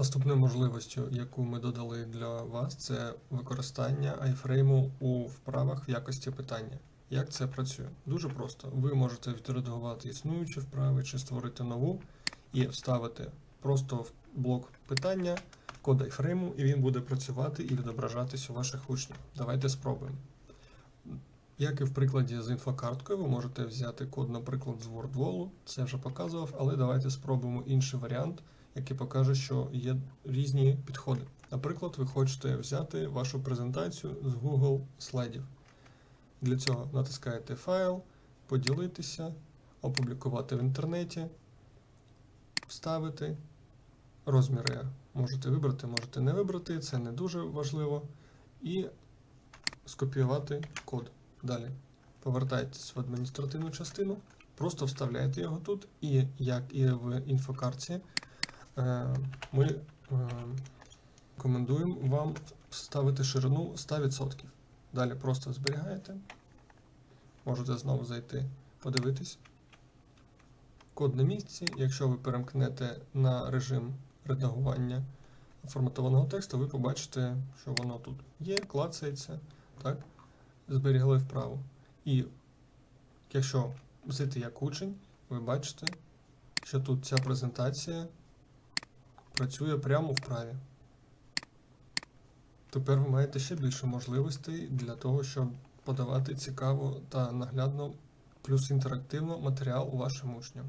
Наступною можливістю, яку ми додали для вас, це використання айфрейму у вправах в якості питання. Як це працює? Дуже просто. Ви можете відредагувати існуючі вправи чи створити нову і вставити просто в блок питання код айфрейму, і він буде працювати і відображатись у ваших учнів. Давайте спробуємо. Як і в прикладі з інфокарткою, ви можете взяти код, наприклад, з WordWall, це вже показував, але давайте спробуємо інший варіант, який покаже, що є різні підходи. Наприклад, ви хочете взяти вашу презентацію з Google слайдів. Для цього натискаєте файл, поділитися, опублікувати в інтернеті, вставити. Розміри можете вибрати, можете не вибрати, це не дуже важливо. І скопіювати код. Далі повертаєтесь в адміністративну частину, просто вставляєте його тут, і як і в інфокарті, е, ми е, рекомендуємо вам ставити ширину 100%. Далі просто зберігаєте. Можете знову зайти, подивитись. Код на місці. Якщо ви перемкнете на режим редагування форматованого тексту, ви побачите, що воно тут є, клацається. Так? Зберігли вправо. І якщо взяти як учень, ви бачите, що тут ця презентація працює прямо в праві. Тепер ви маєте ще більше можливостей для того, щоб подавати цікаво та наглядно, плюс інтерактивно матеріал вашим учням.